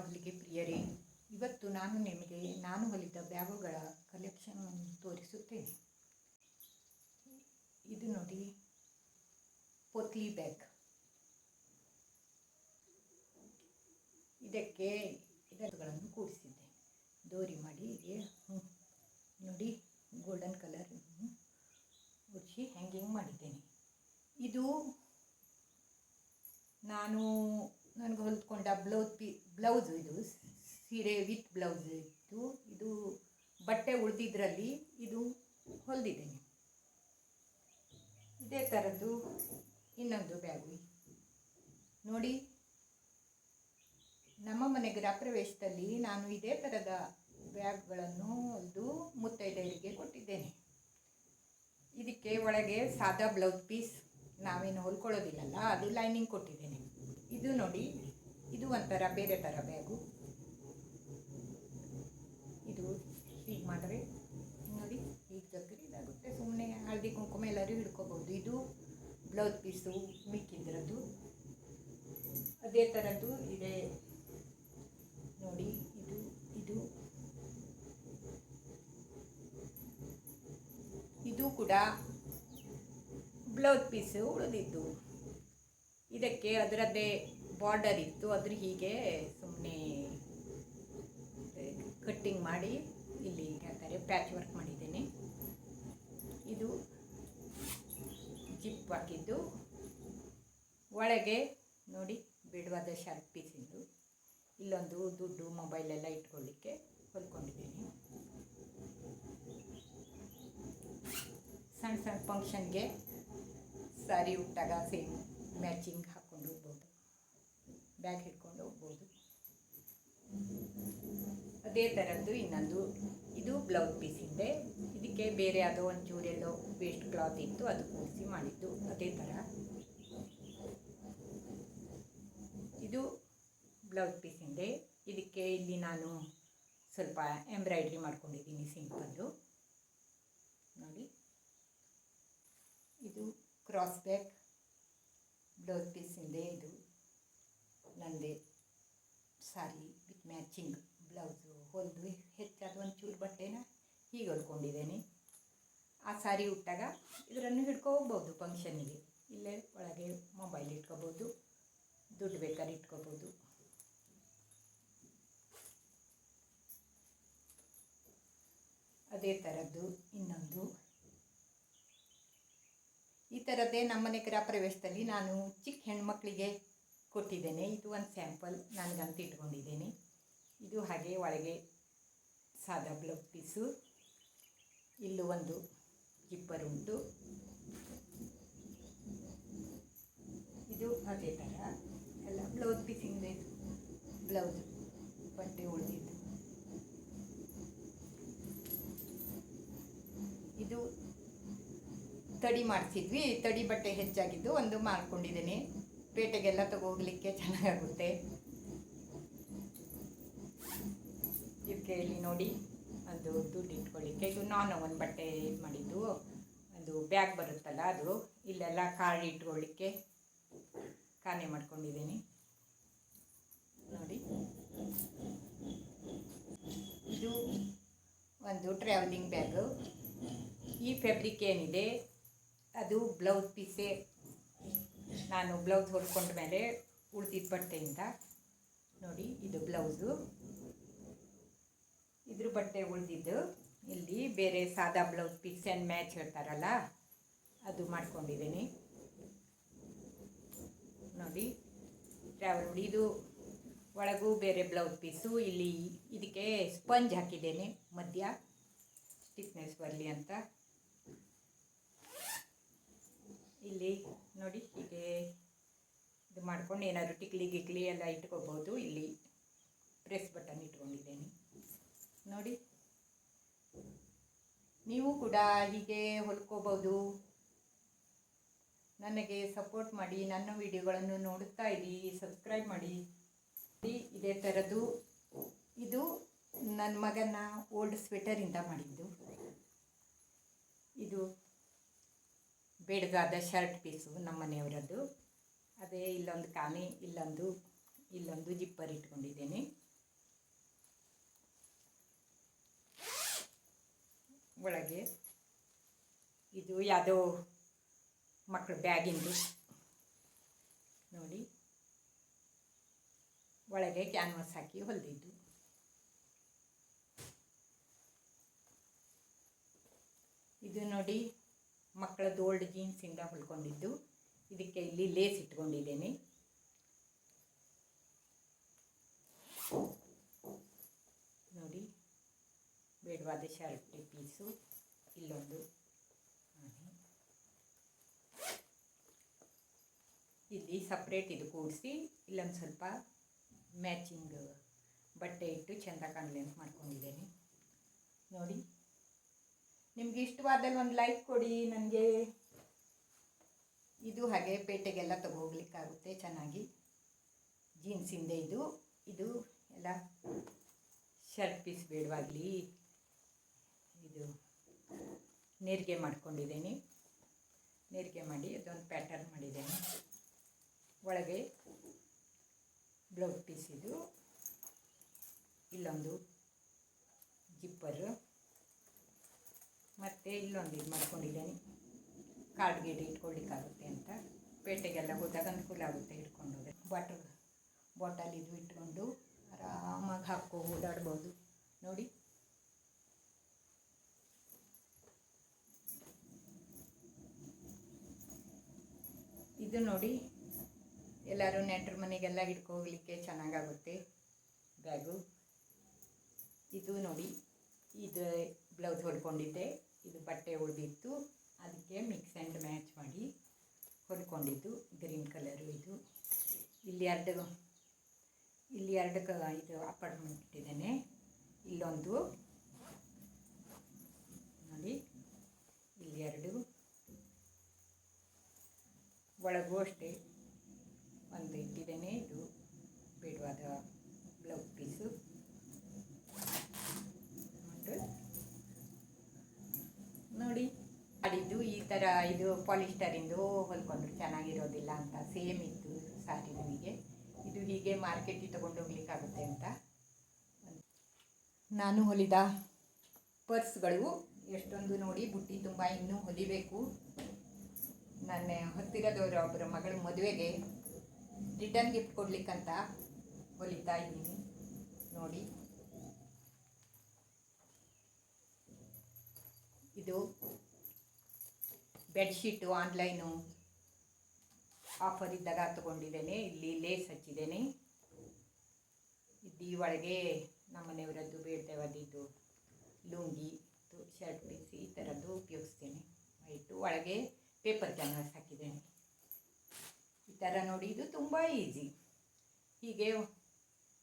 ಹೊಲಿಗೆ ಪ್ರಿಯರೇ, ಇವತ್ತು ನಾನು ನಿಮಗೆ ನಾನು ಹೊಲಿದ ಬ್ಯಾಗುಗಳ ಕಲೆಕ್ಷನ್ ತೋರಿಸುತ್ತೇನೆ. ಇದು ನೋಡಿ ಪೊತ್ಲಿ ಬ್ಯಾಗ್. ಇದಕ್ಕೆ ಇದರಗಳನ್ನು ಕೂಡಿಸಿದ್ದೆ. ದೋರಿ ಮಾಡಿ ಹೀಗೆ ಹ್ಮ್, ನೋಡಿ ಗೋಲ್ಡನ್ ಕಲರ್ ಉಚ್ಚಿ ಹ್ಯಾಂಗಿಂಗ್ ಮಾಡಿದ್ದೇನೆ ಇದು ನಾನು ನನಗೆ ಹೊಲ್ದ್ಕೊಂಡ ಬ್ಲೌಸ್ ಪಿ ಬ್ಲೌಸು ಇದು ಸೀರೆ ವಿತ್ ಬ್ಲೌಸ್ ಇತ್ತು. ಇದು ಬಟ್ಟೆ ಉಳಿದಿದ್ರಲ್ಲಿ ಇದು ಹೊಲಿದಿದ್ದೇನೆ ಇದೇ ಥರದ್ದು ಇನ್ನೊಂದು ಬ್ಯಾಗು. ನೋಡಿ, ನಮ್ಮ ಮನೆ ಗೃಹಪ್ರವೇಶದಲ್ಲಿ ನಾನು ಇದೇ ಥರದ ಬ್ಯಾಗ್ಗಳನ್ನು ಹೊಲಿದು ಮುತ್ತೈದೆಯರಿಗೆ ಕೊಟ್ಟಿದ್ದೇನೆ. ಇದಕ್ಕೆ ಒಳಗೆ ಸಾದಾ ಬ್ಲೌಸ್ ಪೀಸ್ ನಾವೇನು ಹೊಲ್ಕೊಳ್ಳೋದಿಲ್ಲಲ್ಲ, ಅದು ಲೈನಿಂಗ್ ಕೊಟ್ಟಿದ್ದೇನೆ. ಇದು ನೋಡಿ, ಇದು ಒಂಥರ ಬೇರೆ ಥರ ಬ್ಯಾಗು ಇದು ಹೀಗೆ ಮಾಡಿದ್ರೆ ನೋಡಿ ಈಗ ಜಗ್ಗರಿ ಇದಾಗುತ್ತೆ ಸುಮ್ಮನೆ ಹಳದಿ ಕುಂಕುಮ ಎಲ್ಲರೂ ಹಿಡ್ಕೋಬೋದು ಇದು ಬ್ಲೌಸ್ ಪೀಸು ಮಿಕ್ಕಿದ್ರದ್ದು. ಅದೇ ಥರದ್ದು ಇದೆ. ನೋಡಿ, ಇದು ಇದು. ಇದು ಕೂಡ ಬ್ಲೌಸ್ ಪೀಸು ಉಳಿದಿದ್ದು. ಇದಕ್ಕೆ ಅದರದ್ದೇ ಬಾರ್ಡರ್ ಇತ್ತು. ಅದ್ರ ಹೀಗೆ ಸುಮ್ಮನೆ ಕಟ್ಟಿಂಗ್ ಮಾಡಿ ಇಲ್ಲಿ ಹೇಳ್ತಾರೆ ಪ್ಯಾಚ್ ವರ್ಕ್ ಮಾಡಿದ್ದೇನೆ ಇದು ಹಾಕಿದ್ದು. ಒಳಗೆ ನೋಡಿ, ಬಿಡುವಾದ ಶಾರ್ಟ್ ಪೀಸಿಂದು ಇಲ್ಲೊಂದು ದುಡ್ಡು ಮೊಬೈಲ್ ಎಲ್ಲ ಇಟ್ಕೊಳ್ಳಿಕ್ಕೆ ಹೊಲ್ಕೊಂಡಿದ್ದೀನಿ. ಸಣ್ಣ ಸಣ್ಣ ಫಂಕ್ಷನ್ಗೆ ಸಾರಿ ಉಟ್ಟಾಗ ಸೇಮ್ ಮ್ಯಾಚಿಂಗ್ ಹಾಕ್ಕೊಂಡು ಹೋಗ್ಬೋದು. ಬ್ಯಾಗ್ ಹಿಡ್ಕೊಂಡು ಹೋಗ್ಬೋದು. ಅದೇ ಥರದ್ದು ಇನ್ನೊಂದು, ಇದು ಬ್ಲೌಸ್ ಪೀಸ್ ಇದೆ ಇದಕ್ಕೆ ಬೇರೆ ಯಾವುದೋ ಒಂಚೂರೆಲ್ಲೋ ವೇಸ್ಟ್ ಕ್ಲಾತ್ ಇತ್ತು, ಅದು ಕೂಡಿಸಿ ಮಾಡಿದ್ದು ಅದೇ ಥರ. ಇದು ಬ್ಲೌಸ್ ಪೀಸಿಂದೆ ಇದೆ ಇದಕ್ಕೆ ಇಲ್ಲಿ ನಾನು ಸ್ವಲ್ಪ ಎಂಬ್ರಾಯ್ಡ್ರಿ ಮಾಡ್ಕೊಂಡಿದ್ದೀನಿ ಸಿಂಪಲ್ಲು ನೋಡಿ. ಇದು ಕ್ರಾಸ್ ಬ್ಯಾಕ್ ಬ್ಲೌಸ್ ಪೀಸಿಂದೆ ಇದೆ ಇದು ನಂದೇ ಸಾರಿ ವಿತ್ ಮ್ಯಾಚಿಂಗ್ ಬ್ಲೌಸು ಹೊಲಿದು ಹೆಚ್ಚಾದ ಒಂಚೂರು ಬಟ್ಟೆನ ಹೀಗೆ ಹೊಲ್ಕೊಂಡಿದ್ದೇನೆ ಆ ಸಾರಿ ಉಟ್ಟಾಗ ಇದರನ್ನು ಹಿಡ್ಕೊ ಹೋಗ್ಬೋದು ಫಂಕ್ಷನ್ನಿಗೆ. ಇಲ್ಲೇ ಒಳಗೆ ಮೊಬೈಲ್ ಇಟ್ಕೋಬೋದು, ದುಡ್ಡು ಬೇಕಾದ್ರೆ ಇಟ್ಕೋಬೋದು. ಅದೇ ಥರದ್ದು ಇನ್ನೊಂದು. ಈ ಥರದ್ದೇ ನಮ್ಮನೆ ಗೃಹ ಪ್ರವೇಶದಲ್ಲಿ ನಾನು ಚಿಕ್ಕ ಹೆಣ್ಮಕ್ಳಿಗೆ ಕೊಟ್ಟಿದ್ದೇನೆ. ಇದು ಒಂದು ಸ್ಯಾಂಪಲ್ ನನಗಂತ ಇಟ್ಕೊಂಡಿದ್ದೇನೆ. ಇದು ಹಾಗೆ ಒಳಗೆ ಸಾದಾ ಬ್ಲೌಸ್ ಪೀಸು, ಇಲ್ಲೂ ಒಂದು ಜಿಪ್ಪರ್ ಉಂಟು ಇದು ಅದೇ ಥರ ಎಲ್ಲ ಬ್ಲೌಸ್ ಪೀಸಿಂದ ಇದು ಬ್ಲೌಸ್ ಬಟ್ಟೆ ಉಳಿದಿದ್ದು ಇದು ತಡಿ ಮಾಡಿಸಿದ್ವಿ. ತಡಿ ಬಟ್ಟೆ ಹೆಚ್ಚಾಗಿದ್ದು ಒಂದು ಮಾರ್ಕೊಂಡಿದ್ದೀನಿ ಪೇಟೆಗೆಲ್ಲ ತಗೋಗ್ಲಿಕ್ಕೆ ಚೆನ್ನಾಗಾಗುತ್ತೆ. ಇದಕ್ಕೆ ಇಲ್ಲಿ ನೋಡಿ. ಒಂದು ದುಡ್ಡು ಇಟ್ಕೊಳ್ಳಿಕ್ಕೆ ಇದು ನಾನು ಒಂದು ಬಟ್ಟೆ ಇದು ಮಾಡಿದ್ದು. ಒಂದು ಬ್ಯಾಗ್ ಬರುತ್ತಲ್ಲ ಅದು. ಇಲ್ಲೆಲ್ಲ ಕಾರ್ಡ್ ಇಟ್ಕೊಳ್ಳಿಕ್ಕೆ ಕಾನೆ ಮಾಡ್ಕೊಂಡಿದ್ದೀನಿ. ನೋಡಿ. ಇದು ಒಂದು ಟ್ರಾವೆಲಿಂಗ್ ಬ್ಯಾಗು ಈ ಫ್ಯಾಬ್ರಿಕ್ ಏನಿದೆ, ಅದು ಬ್ಲೌಸ್ ಪೀಸೇ ನಾನು ಬ್ಲೌಸ್ ಹೊಲ್ಕೊಂಡ ಮೇಲೆ ಉಳಿದಿದ್ದ ಬಟ್ಟೆಯಿಂದ. ನೋಡಿ, ಇದು ಬ್ಲೌಸು ಇದ್ರ ಬಟ್ಟೆ ಉಳಿದಿದ್ದು, ಇಲ್ಲಿ ಬೇರೆ ಸಾದಾ ಬ್ಲೌಸ್ ಪೀಸ್ ಆ್ಯಂಡ್ ಮ್ಯಾಚ್ ಹೇಳ್ತಾರಲ್ಲ, ಅದು ಮಾಡ್ಕೊಂಡಿದ್ದೀನಿ. ನೋಡಿ ಟ್ರಾವೆಲ್ ಇದು ಒಳಗೂ ಬೇರೆ ಬ್ಲೌಸ್ ಪೀಸು ಇಲ್ಲಿ ಇದಕ್ಕೆ ಸ್ಪಂಜ್ ಹಾಕಿದ್ದೇನೆ, ಮಧ್ಯ ಸ್ಟಿಫ್ನೆಸ್ ಬರಲಿ ಅಂತ. ಇಲ್ಲಿ ನೋಡಿ, ಹೀಗೆ ಇದು ಮಾಡ್ಕೊಂಡು ಏನಾದರೂ ಟಿಕ್ಲಿ ಗಿಕ್ಲಿ ಎಲ್ಲ ಇಟ್ಕೋಬೋದು, ಇಲ್ಲಿ ಪ್ರೆಸ್ ಬಟನ್ ಇಟ್ಕೊಂಡಿದ್ದೇನೆ. ನೋಡಿ. ನೀವು ಕೂಡ ಹೀಗೆ ಹೊಲ್ಕೋಬೋದು ನನಗೆ ಸಪೋರ್ಟ್ ಮಾಡಿ, ನನ್ನ ವಿಡಿಯೋಗಳನ್ನು ನೋಡುತ್ತಾ ಇರಿ, ಸಬ್ಸ್ಕ್ರೈಬ್ ಮಾಡಿ. ಇದೇ ಥರದ್ದು. ಇದು ನನ್ನ ಮಗನ ಓಲ್ಡ್ ಸ್ವೆಟರಿಂದ ಮಾಡಿದ್ದು. ಇದು ಬೇಡದಾದ ಶರ್ಟ್ ಪೀಸು ನಮ್ಮ ಮನೆಯವರದ್ದು. ಅದೇ ಇಲ್ಲೊಂದು ಕಾನೆ, ಇಲ್ಲೊಂದು ಇಲ್ಲೊಂದು ಜಿಪ್ಪರ್ ಇಟ್ಕೊಂಡಿದ್ದೇನೆ. ಒಳಗೆ ಇದು ಯಾವುದೋ ಮಕ್ಕಳ ಬ್ಯಾಗಿಂದು. ನೋಡಿ. ಒಳಗೆ ಕ್ಯಾನ್ವಾಸ್ ಹಾಕಿ ಹೊಲಿದಿದ್ದು. ಇದು ನೋಡಿ ಮಕ್ಕಳದ್ದು ಓಲ್ಡ್ ಜೀನ್ಸಿಂದ ಹೊಲ್ಕೊಂಡಿದ್ದು. ಇದಕ್ಕೆ ಇಲ್ಲಿ ಲೇಸ್ ಇಟ್ಕೊಂಡಿದ್ದೇನೆ ನೋಡಿ ಬೇಡವಾದ ಶರ್ಟ್ ಪೀಸು, ಇಲ್ಲೊಂದು. ಇಲ್ಲಿ ಸಪ್ರೇಟ್ ಇದು ಕೂಡಿಸಿ, ಇಲ್ಲೊಂದು ಸ್ವಲ್ಪ ಮ್ಯಾಚಿಂಗ್ ಬಟ್ಟೆ ಇಟ್ಟು ಚೆಂದ ಕಾಣಲಿ ಅಂತ ಮಾಡ್ಕೊಂಡಿದ್ದೇನೆ. ನೋಡಿ. ನಿಮ್ಗೆ ಇಷ್ಟವಾದಲ್ಲಿ ಒಂದು ಲೈಕ್ ಕೊಡಿ, ನನಗೆ. ಇದು ಹಾಗೆ ಪೇಟೆಗೆಲ್ಲ ತಗೋಗ್ಲಿಕ್ಕಾಗುತ್ತೆ ಚೆನ್ನಾಗಿ. ಜೀನ್ಸಿಂದ ಇದು. ಇದು ಎಲ್ಲ ಶರ್ಟ್ ಪೀಸ್ ಬೇಡವಾಗಲಿ. ಇದು ನೀರಿಗೆ ಮಾಡ್ಕೊಂಡಿದ್ದೀನಿ. ನೀರಿಗೆ ಮಾಡಿ ಅದೊಂದು ಪ್ಯಾಟರ್ನ್ ಮಾಡಿದ್ದೇನೆ. ಒಳಗೆ ಬ್ಲೌಸ್ ಪೀಸಿದು ಇಲ್ಲೊಂದು ಜಿಪ್ಪರು ಮತ್ತು ಇಲ್ಲೊಂದು ಇದು ಮಾಡ್ಕೊಂಡಿದ್ದೇನೆ. ಕಾರ್ಡ್ ಗೀಡ್ ಇಟ್ಕೊಳ್ಳಿಕ್ಕಾಗುತ್ತೆ ಅಂತ. ಪೇಟೆಗೆಲ್ಲ ಹೋದಾಗ ಅನುಕೂಲ ಆಗುತ್ತೆ ಇಟ್ಕೊಂಡು ಹೋದರೆ. ಬಾಟಲ್ ಬಾಟಲ್ ಇದು ಇಟ್ಕೊಂಡು ಆರಾಮಾಗಿ ಹಾಕೋ ಓಡಾಡ್ಬೋದು. ನೋಡಿ. ಇದು ನೋಡಿ. ಎಲ್ಲರೂ ನೆಂಟರ ಮನೆಗೆಲ್ಲ ಹಿಡ್ಕೊ ಹೋಗ್ಲಿಕ್ಕೆ ಚೆನ್ನಾಗಾಗುತ್ತೆ ಬ್ಯಾಗು. ಇದು ನೋಡಿ, ಇದು ಬ್ಲೌಸ್ ಹೊಡ್ಕೊಂಡಿದ್ದೆ. ಇದು ಬಟ್ಟೆ ಉಳಿದಿತ್ತು. ಅದಕ್ಕೆ ಮಿಕ್ಸ್ ಆ್ಯಂಡ್ ಮ್ಯಾಚ್ ಮಾಡಿ ಹೊಲ್ಕೊಂಡಿದ್ದು ಗ್ರೀನ್ ಕಲರು ಇದು. ಇಲ್ಲಿ ಎರಡು ಇಲ್ಲಿ ಎರಡು ಕ ಇದು ಅಪಾರ್ಟ್ಮೆಂಟ್ ಇಟ್ಟಿದ್ದೇನೆ. ಇಲ್ಲೊಂದು ನೋಡಿ ಇಲ್ಲಿ ಎರಡು ಒಳಗೂ ಅಷ್ಟೇ ಒಂದು ಇಟ್ಟಿದ್ದೇನೆ ಇದು ಬಿಡುವಾದ ಬ್ಲೌಸ್ ಪೀಸು ನೋಡಿ. ಮಾಡಿದ್ದು ಈ ಥರ ಇದು ಪಾಲಿಸ್ಟರಿಂದು ಹೊಲ್ಕೊಂಡ್ರು ಚೆನ್ನಾಗಿರೋದಿಲ್ಲ ಅಂತ ಸೇಮ್ ಇತ್ತು ಸಾರಿ ನಮಗೆ. ಇದು ಹೀಗೆ ಮಾರ್ಕೆಟಿಗೆ ತೊಗೊಂಡು ಹೋಗ್ಲಿಕ್ಕಾಗುತ್ತೆ ಅಂತ. ನಾನು ಹೊಲಿದ ಪರ್ಸ್ಗಳು ಎಷ್ಟೊಂದು ನೋಡಿ ಬುಟ್ಟಿ ತುಂಬ ಇನ್ನೂ ಹೊಲಿಬೇಕು. ನನ್ನ ಹತ್ತಿರದವರು ಒಬ್ಬರ ಮಗಳ ಮದುವೆಗೆ ರಿಟರ್ನ್ ಗಿಫ್ಟ್ ಕೊಡ್ಲಿಕ್ಕಂತ ಹೊಲಿತಾ ಇದ್ದೀನಿ. ನೋಡಿ. ಇದು ಬೆಡ್ಶೀಟು ಆನ್ಲೈನು ಆಫರ್ ಇದ್ದಾಗ ತಗೊಂಡಿದ್ದೇನೆ. ಇಲ್ಲಿ ಲೇಸ್ ಹಚ್ಚಿದ್ದೇನೆ. ಒಳಗೆ ನಮ್ಮನೆಯವರದ್ದು ಬೇಡದವದಿದ್ದು ಲುಂಗಿ ಶರ್ಟ್ ಪೀಸ್ ಈ ಥರದ್ದು ಉಪಯೋಗಿಸ್ತೇನೆ ವೈಟು ಒಳಗೆ ಪೇಪರ್ ಕ್ಯಾನ್ವಾಸ್ ಹಾಕಿದ್ದೇನೆ. ಈ ಥರ ನೋಡಿ ಇದು ತುಂಬ ಈಸಿ. ಹೀಗೆ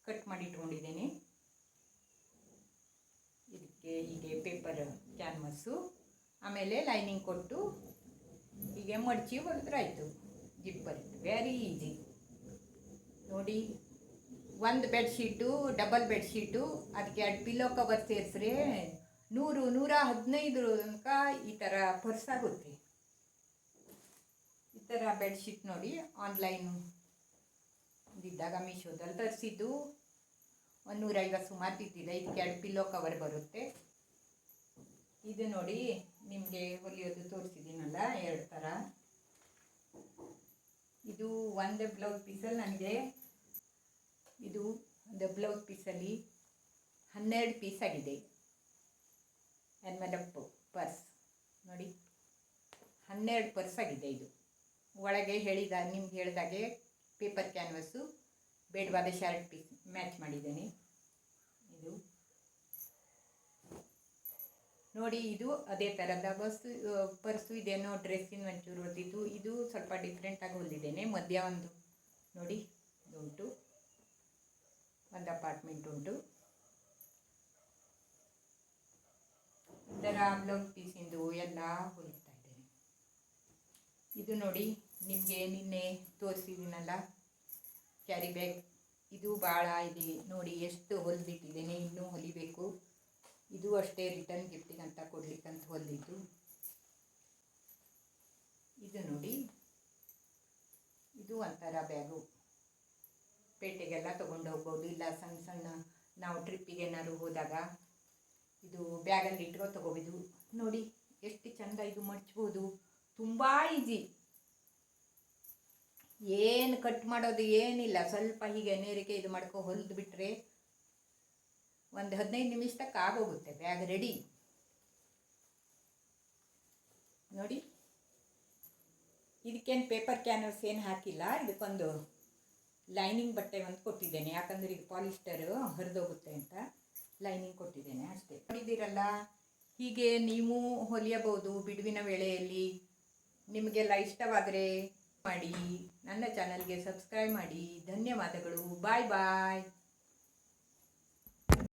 ಕಟ್ ಮಾಡಿ ಇಟ್ಕೊಂಡಿದ್ದೇನೆ ಇದಕ್ಕೆ ಹೀಗೆ ಪೇಪರ್ ಕ್ಯಾನ್ವಸ್ಸು ಆಮೇಲೆ ಲೈನಿಂಗ್ ಕೊಟ್ಟು ಹೀಗೆ ಮಡಚಿ ಹೊಡೆದ್ರಾಯ್ತು. ಜಿಪ್ಪರ್ ವೆರಿ ಈಸಿ ನೋಡಿ, ಒಂದು ಬೆಡ್ಶೀಟು ಡಬಲ್ ಬೆಡ್ಶೀಟು ಅದಕ್ಕೆ ಎರಡು ಪಿಲ್ಲೋ ಕವರ್ ಸೇರಿಸ್ರೆ ನೂರು, ನೂರ ಹದಿನೈದು ತನಕ ಈ ಥರ ಪರ್ಸ್ ಆಗುತ್ತೆ. ಈ ಥರ ಬೆಡ್ಶೀಟ್ ನೋಡಿ ಆನ್ಲೈನು ಇದ್ದಾಗ ಮೀಶೋದಲ್ಲಿ ತರಿಸಿದ್ದು ಒಂದು ನೂರೈವತ್ತು ಸುಮಾರು ಬಿದ್ದಿದೆ ಇದಕ್ಕೆ ಎರಡು ಪಿಲ್ಲೋ ಕವರ್ ಬರುತ್ತೆ. ಇದು ನೋಡಿ ನಿಮಗೆ ಹೊಲಿಯೋದು ತೋರಿಸಿದ್ದೀನಲ್ಲ, ಎರಡು ಥರ ಇದು ಒಂದು ಬ್ಲೌಸ್ ಪೀಸಲ್ಲಿ ನನಗೆ, ಇದು ಒಂದು ಬ್ಲೌಸ್ ಪೀಸಲ್ಲಿ ಹನ್ನೆರಡು ಪೀಸ್ ಆಗಿದೆ. ಎನ್ಮಲಪ್ಪು ಪರ್ಸ್ ನೋಡಿ, ಹನ್ನೆರಡು ಪರ್ಸ್ ಆಗಿದೆ ಇದು. ಒಳಗೆ ಹೇಳಿದ, ನಿಮ್ಗೆ ಹೇಳಿದಾಗೆ ಪೇಪರ್ ಕ್ಯಾನ್ವಸ್ಸು ಬೇಡವಾದ ಶರ್ಟ್ ಪೀಸ್ ಮ್ಯಾಚ್ ಮಾಡಿದ್ದೇನೆ. ಇದು. ನೋಡಿ, ಇದು ಅದೇ ಥರದ ಬಸ್ಸು ಪರ್ಸು ಇದೇನೋ ಡ್ರೆಸ್ಸಿನ ಒಂಚೂರು ಹೊಲಿದಿದ್ದು, ಇದು ಸ್ವಲ್ಪ ಡಿಫ್ರೆಂಟಾಗಿ ಹೊಲಿದ್ದೇನೆ ಮಧ್ಯ ಒಂದು, ನೋಡಿ ಉಂಟು ಒಂದು ಅಪಾರ್ಟ್ಮೆಂಟ್ ಉಂಟು. ಥರ ಬ್ಲೌಸ್ ಪೀಸಿಂದು ಎಲ್ಲ ಹೊಲಿಸ್ತಾ ಇದ್ದೇನೆ. ಇದು ನೋಡಿ ನಿಮಗೆ ನಿನ್ನೆ ತೋರಿಸಿದ್ದೀನಲ್ಲ, ಕ್ಯಾರಿ ಬ್ಯಾಗ್? ಇದು ಭಾಳ ಇದೆ. ನೋಡಿ, ಎಷ್ಟು ಹೊಲಿದಿಟ್ಟಿದ್ದೇನೆ, ಇನ್ನೂ ಹೊಲಿಬೇಕು. ಇದು ಅಷ್ಟೇ ರಿಟರ್ನ್ ಗಿಫ್ಟಿಗೆ ಅಂತ ಕೊಡ್ಲಿಕ್ಕಂತ ಹೊಲಿದ್ದು ಇದು ನೋಡಿ, ಇದು ಒಂಥರ ಬ್ಯಾಗು. ಪೇಟೆಗೆಲ್ಲ ತೊಗೊಂಡು ಹೋಗ್ಬೋದು. ಇಲ್ಲ, ಸಣ್ಣ ಸಣ್ಣ ನಾವು ಟ್ರಿಪ್ಪಿಗೆ ಏನಾದ್ರು ಹೋದಾಗ ಇದು ಬ್ಯಾಗಲ್ಲಿ ಇಟ್ಕೊಂಡು ತೊಗೋಬೋದು ನೋಡಿ, ಎಷ್ಟು ಚಂದ ಇದು ಮಡ್ಚ್ಬೋದು. ತುಂಬ ಈಸಿ ಏನು ಕಟ್ ಮಾಡೋದು ಏನಿಲ್ಲ. ಸ್ವಲ್ಪ ಹೀಗೆ ನೇರಿಕೆ ಇದು ಮಾಡ್ಕೊ ಹೊಲಿದು ಬಿಟ್ಟರೆ ಒಂದು ಹದಿನೈದು ನಿಮಿಷ ತಕ್ಕ ಆಗೋಗುತ್ತೆ. Bag ready. ನೋಡಿ. ಇದಕ್ಕೇನು ಪೇಪರ್ ಕ್ಯಾನ್ವಸ್ ಏನು ಹಾಕಿಲ್ಲ. ಇದಕ್ಕೊಂದು ಲೈನಿಂಗ್ ಬಟ್ಟೆ ಒಂದು ಕೊಟ್ಟಿದ್ದೇನೆ. ಯಾಕಂದರೆ ಇದು ಪಾಲಿಸ್ಟರು ಹರಿದೋಗುತ್ತೆ ಅಂತ ಲೈನಿಂಗ್ ಕೊಟ್ಟಿದ್ದೇನೆ ಅಷ್ಟೇ. ನೋಡಿದ್ದೀರಲ್ಲ, ಹೀಗೆ ನೀವು ಹೊಲಿಯಬಹುದು ಬಿಡುವಿನ ವೇಳೆಯಲ್ಲಿ. ನಿಮಗೆಲ್ಲ ಇಷ್ಟವಾದರೆ ಮಾಡಿ ನನ್ನ ಚಾನಲ್ಗೆ ಸಬ್ಸ್ಕ್ರೈಬ್ ಮಾಡಿ. ಧನ್ಯವಾದಗಳು. ಬಾಯ್ ಬಾಯ್